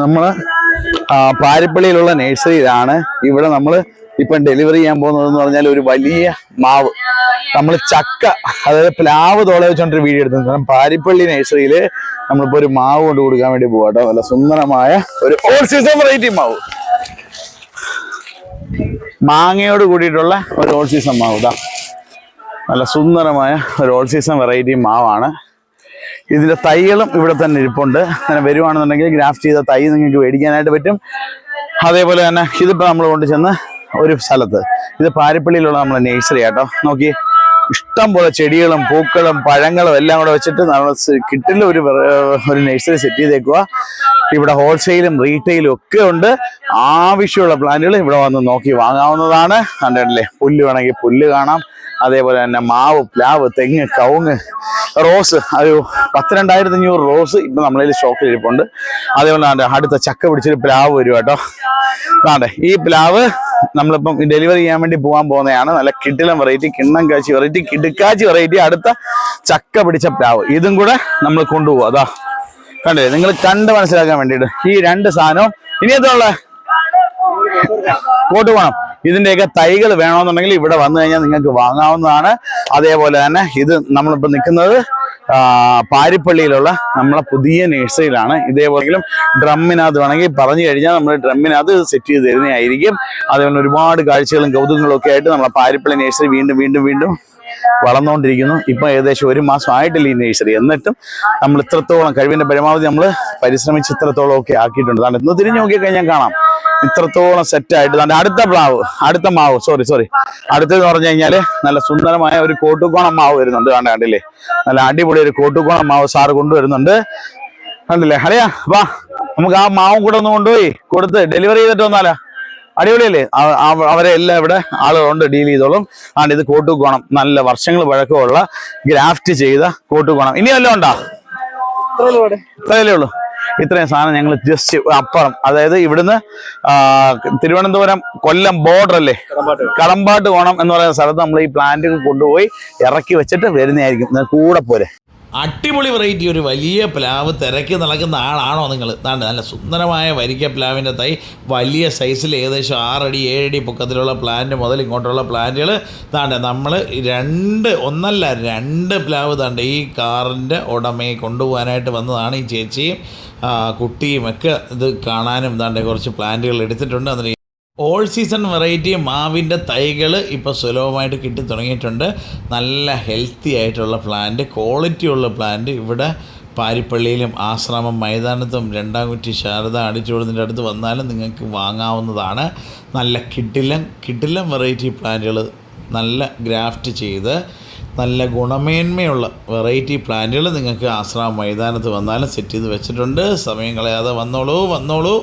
നമ്മൾ പാരിപ്പള്ളിയിലുള്ള നഴ്സറിയിലാണ് ഇവിടെ നമ്മൾ ഇപ്പം ഡെലിവറി ചെയ്യാൻ പോകുന്നത് എന്ന് പറഞ്ഞാൽ ഒരു വലിയ മാവ്. നമ്മൾ ചക്ക അതായത് പ്ലാവ് തോള വെച്ചോണ്ടൊരു വീഡിയോ എടുത്തു. കാരണം പാരിപ്പള്ളി നഴ്സറിയിൽ നമ്മളിപ്പോൾ ഒരു മാവ് കൊണ്ട് കൊടുക്കാൻ വേണ്ടി പോകട്ടോ നല്ല സുന്ദരമായ ഒരു ഓൾ സീസൺ വെറൈറ്റി മാവ്. മാങ്ങയോട് കൂടിയിട്ടുള്ള ഒരു ഓൾ സീസൺ മാവ് ഇതാ. നല്ല സുന്ദരമായ ഒരു ഓൾ സീസൺ വെറൈറ്റി മാവാണ്. ഇതിന്റെ തൈകളും ഇവിടെ തന്നെ ഇരിപ്പുണ്ട്. അങ്ങനെ വരുവാണെന്നുണ്ടെങ്കിൽ ഗ്രാഫ്റ്റ് ചെയ്ത തൈ നിങ്ങൾക്ക് മേടിക്കാനായിട്ട് പറ്റും. അതേപോലെ തന്നെ ഇതിപ്പോൾ നമ്മൾ കൊണ്ട് ചെന്ന് ഒരു സ്ഥലത്ത്. ഇത് പാരിപ്പള്ളിയിലുള്ള നമ്മളെ നേഴ്സറി ആട്ടോ. നോക്കി ഇഷ്ടം പോലെ ചെടികളും പൂക്കളും പഴങ്ങളും എല്ലാം കൂടെ വെച്ചിട്ട് നമ്മൾ കിട്ടില്ല ഒരു ഒരു നേഴ്സറി സെറ്റ് ചെയ്തേക്കുക ഇവിടെ ഹോൾസെയിലും റീറ്റെയിലും ഒക്കെ ഉണ്ട്. ആവശ്യമുള്ള പ്ലാന്റുകൾ ഇവിടെ വന്ന് നോക്കി വാങ്ങാവുന്നതാണ്. കണ്ടിട്ടില്ലേ? പുല്ല് വേണമെങ്കിൽ പുല്ല് കാണാം. അതേപോലെ തന്നെ മാവ് പ്ലാവ് തെങ്ങ് കവുങ്ങ് റോസ്. ഒരു പത്ത് രണ്ടായിരത്തി അഞ്ഞൂറ് റോസ് ഇപ്പം നമ്മളതിൽ സ്റ്റോക്കിൽ ഇരിപ്പുണ്ട്. അതേപോലെ അടുത്ത ചക്ക പിടിച്ചൊരു പ്ലാവ് വരും കേട്ടോ. അതെ ഈ പ്ലാവ് നമ്മളിപ്പം ഡെലിവറി ചെയ്യാൻ വേണ്ടി പോകാൻ പോകുന്നതാണ്. നല്ല കിട്ടിലം വെറൈറ്റി കിണ്ണം കാച്ചി വെറൈറ്റി കിടുക്കാച്ചി വെറൈറ്റി അടുത്ത ചക്ക പിടിച്ച പ്ലാവ്. ഇതും കൂടെ നമ്മൾ കൊണ്ടുപോകും അതാ കണ്ടില്ലേ നിങ്ങൾ കണ്ട് മനസ്സിലാക്കാൻ വേണ്ടിയിട്ട് ഈ രണ്ട് സാധനവും ഇനി എന്തുള്ള? കോട്ട് വേണം ഇതിന്റെയൊക്കെ തൈകൾ വേണമെന്നുണ്ടെങ്കിൽ ഇവിടെ വന്നു കഴിഞ്ഞാൽ നിങ്ങൾക്ക് വാങ്ങാവുന്നതാണ്. അതേപോലെ തന്നെ ഇത് നമ്മളിപ്പോൾ നിൽക്കുന്നത് പാരിപ്പള്ളിയിലുള്ള നമ്മളെ പുതിയ നഴ്സറിയിലാണ്. ഇതേപോലെങ്കിലും ഡ്രമ്മിനകത്ത് വേണമെങ്കിൽ പറഞ്ഞു കഴിഞ്ഞാൽ നമ്മൾ ഡ്രമ്മിനകത്ത് സെറ്റ് ചെയ്ത് തരുന്നതായിരിക്കും. അതേപോലെ ഒരുപാട് കാഴ്ചകളും കൗതുകങ്ങളും ഒക്കെ ആയിട്ട് നമ്മളെ പാരിപ്പള്ളി നഴ്സറി വീണ്ടും വീണ്ടും വീണ്ടും വളർന്നുകൊണ്ടിരിക്കുന്നു. ഇപ്പൊ ഏകദേശം ഒരു മാസം ആയിട്ടില്ല ഈ നേഴ്സറി എന്നിട്ടും നമ്മൾ ഇത്രത്തോളം കഴിവിന്റെ പരമാവധി നമ്മൾ പരിശ്രമിച്ച് ഇത്രത്തോളം ഒക്കെ ആക്കിയിട്ടുണ്ട്. അതാണ് ഇന്ന് തിരിഞ്ഞു നോക്കി കഴിഞ്ഞാൽ കാണാം. ഇത്രത്തോളം സെറ്റ് ആയിട്ട് ദാണ്ടെ അടുത്ത പ്ലാവ് അടുത്ത മാവ് സോറി സോറി അടുത്തെന്ന് പറഞ്ഞു കഴിഞ്ഞാൽ നല്ല സുന്ദരമായ ഒരു കോട്ടുകോണം മാവ് വരുന്നുണ്ട്. കണ്ട കണ്ടില്ലേ? നല്ല അടിപൊളി ഒരു കോട്ടുകോണം മാവ് സാറ് കൊണ്ടുവരുന്നുണ്ട്. കണ്ടില്ലേ? ഹലയാ വാ. നമുക്ക് ആ മാവും കൂടെ ഒന്ന് കൊണ്ടുപോയി കൊടുത്ത് ഡെലിവറി ചെയ്തിട്ട് വന്നാലാ? അടിപൊളിയല്ലേ? അവ- അവ- അവരെ എല്ലാം ഇവിടെ ആളുകളുണ്ട് ഡീൽ ചെയ്തോളും. ആണ് ഇത് കോട്ടുകോണം നല്ല വർഷങ്ങൾ പഴക്കമുള്ള ഗ്രാഫ്റ്റ് ചെയ്ത കോട്ടുകോണം ഇനി വല്ലതും ഉണ്ടോ? ഇത്രയല്ലേ ഉള്ളൂ. ഇത്രയും സാധനം ഞങ്ങൾ ജസ്റ്റ് അപ്പുറം. അതായത് ഇവിടുന്ന് തിരുവനന്തപുരം കൊല്ലം ബോർഡർ അല്ലേ? കളമ്പാട്ട് കോണം എന്ന് പറയുന്ന സ്ഥലത്ത് നമ്മൾ ഈ പ്ലാന്റുകൾ കൊണ്ടുപോയി ഇറക്കി വെച്ചിട്ട് വരുന്നതായിരിക്കും. കൂടെ പോരെ. അടിപൊളി വെറൈറ്റി ഒരു വലിയ പ്ലാവ് തിരക്കി നടക്കുന്ന ആളാണോ നിങ്ങൾ താണ്ട് നല്ല സുന്ദരമായ വരിക്ക പ്ലാവിന്റെ തൈ വലിയ സൈസിൽ ഏകദേശം ആറടി ഏഴടി പൊക്കത്തിലുള്ള പ്ലാന്റ് മുതൽ ഇങ്ങോട്ടുള്ള പ്ലാന്റുകൾ താണ്ട് നമ്മൾ രണ്ട് ഒന്നല്ല രണ്ട് പ്ലാവ് താണ്ട് ഈ കാറിന്റെ ഉടമയെ കൊണ്ടുപോകാനായിട്ട് വന്നതാണ് ഈ ചേച്ചിയും കുട്ടിയും ഒക്കെ ഇത് കാണാനും താണ്ട് കുറച്ച് പ്ലാന്റുകൾ എടുത്തിട്ടുണ്ട്. അതിന് ഓൾ സീസൺ വെറൈറ്റി മാവിന്റെ തൈകൾ ഇപ്പോൾ സുലഭമായിട്ട് കിട്ടി തുടങ്ങിയിട്ടുണ്ട്. നല്ല ഹെൽത്തി ആയിട്ടുള്ള പ്ലാന്റ് ക്വാളിറ്റി ഉള്ള പ്ലാന്റ് ഇവിടെ പാരിപ്പള്ളിയിലും ആശ്രമം മൈതാനത്തും രണ്ടാം കുറ്റി ശാരദ അടിച്ചുകൊടുത്തിന്റെ അടുത്ത് വന്നാലും നിങ്ങൾക്ക് വാങ്ങാവുന്നതാണ്. നല്ല കിട്ടിലം കിട്ടിലം വെറൈറ്റി പ്ലാന്റുകൾ നല്ല ഗ്രാഫ്റ്റ് ചെയ്ത് നല്ല ഗുണമേന്മയുള്ള വെറൈറ്റി പ്ലാന്റുകൾ നിങ്ങൾക്ക് ആശ്രമം മൈതാനത്ത് വന്നാലും സെറ്റ് ചെയ്ത് വെച്ചിട്ടുണ്ട്. സമയം കളയാതെ വന്നോളൂ വന്നോളൂ.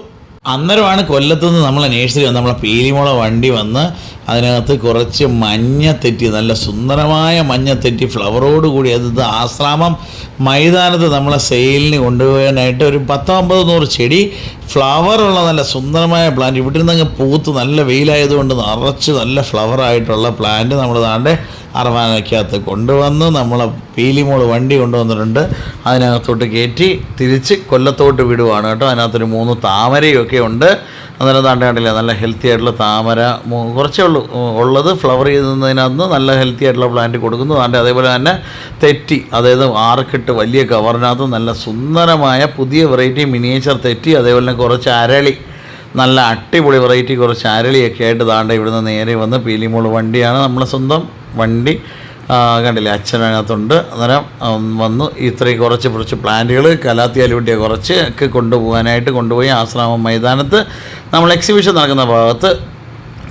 അന്നേരമാണ് കൊല്ലത്തുനിന്ന് നമ്മളെ നേഴ്സറി വന്ന് നമ്മളെ പീലിമുള വണ്ടി വന്ന് അതിനകത്ത് കുറച്ച് മഞ്ഞ തെറ്റി നല്ല സുന്ദരമായ മഞ്ഞ തെറ്റി ഫ്ലവറോട് കൂടി അത് ആശ്രാമം മൈതാനത്ത് നമ്മളെ സെയിലിന് കൊണ്ടുപോകാനായിട്ട് ഒരു പത്തൊമ്പത് നൂറ് ചെടി ഫ്ലവറുള്ള നല്ല സുന്ദരമായ പ്ലാന്റ് ഇവിടെ നിന്ന് അങ്ങ് പൂത്ത് നല്ല വെയിലായതുകൊണ്ട് നിറച്ച് നല്ല ഫ്ലവറായിട്ടുള്ള പ്ലാന്റ് നമ്മൾ താണ്ടെ അറവാനക്കകത്ത് കൊണ്ടുവന്ന് നമ്മളെ പീലിമോൾ വണ്ടി കൊണ്ടുവന്നിട്ടുണ്ട്. അതിനകത്തോട്ട് കയറ്റി തിരിച്ച് കൊല്ലത്തോട്ട് വിടുവാണ് കേട്ടോ. അതിനകത്തൊരു മൂന്ന് താമരയൊക്കെ ഉണ്ട്. അന്നേരം താണ്ട കണ്ടില്ല നല്ല ഹെൽത്തി ആയിട്ടുള്ള താമര കുറച്ചേ ഉള്ളൂ ഉള്ളത്. ഫ്ലവർ ചെയ്യുന്നതിനകത്ത് നല്ല ഹെൽത്തി ആയിട്ടുള്ള പ്ലാന്റ് കൊടുക്കുന്നു. താണ്ടെ അതേപോലെ തന്നെ തെറ്റി അതായത് ആർക്കിട്ട് വലിയ കവറിനകത്ത് നല്ല സുന്ദരമായ പുതിയ വെറൈറ്റി മിനിയേച്ചർ തെറ്റി അതേപോലെ തന്നെ കുറച്ച് അരളി നല്ല അടിപൊളി വെറൈറ്റി കുറച്ച് അരളിയൊക്കെ ആയിട്ട് താണ്ട ഇവിടുന്ന് നേരെ വന്ന് പീലിമോൾ വണ്ടിയാണ് നമ്മളെ സ്വന്തം വണ്ടി. കണ്ടില്ലേ അച്ഛനകത്തുണ്ട് അന്നേരം വന്നു. ഇത്രയും കുറച്ച് കുറച്ച് പ്ലാന്റുകൾ കലാത്തിയാലൂട്ടിയ കുറച്ച് ഒക്കെ കൊണ്ടുപോകാനായിട്ട് കൊണ്ടുപോയി ആശ്രാമം മൈതാനത്ത് നമ്മൾ എക്സിബിഷൻ നടക്കുന്ന ഭാഗത്ത്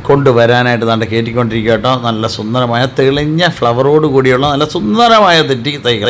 കൊണ്ടുവരാനായിട്ട് നല്ല കയറ്റിക്കൊണ്ടിരിക്കുക കേട്ടോ. നല്ല സുന്ദരമായ തെളിഞ്ഞ ഫ്ലവറോട് കൂടിയുള്ള നല്ല സുന്ദരമായ തെറ്റി തൈകൾ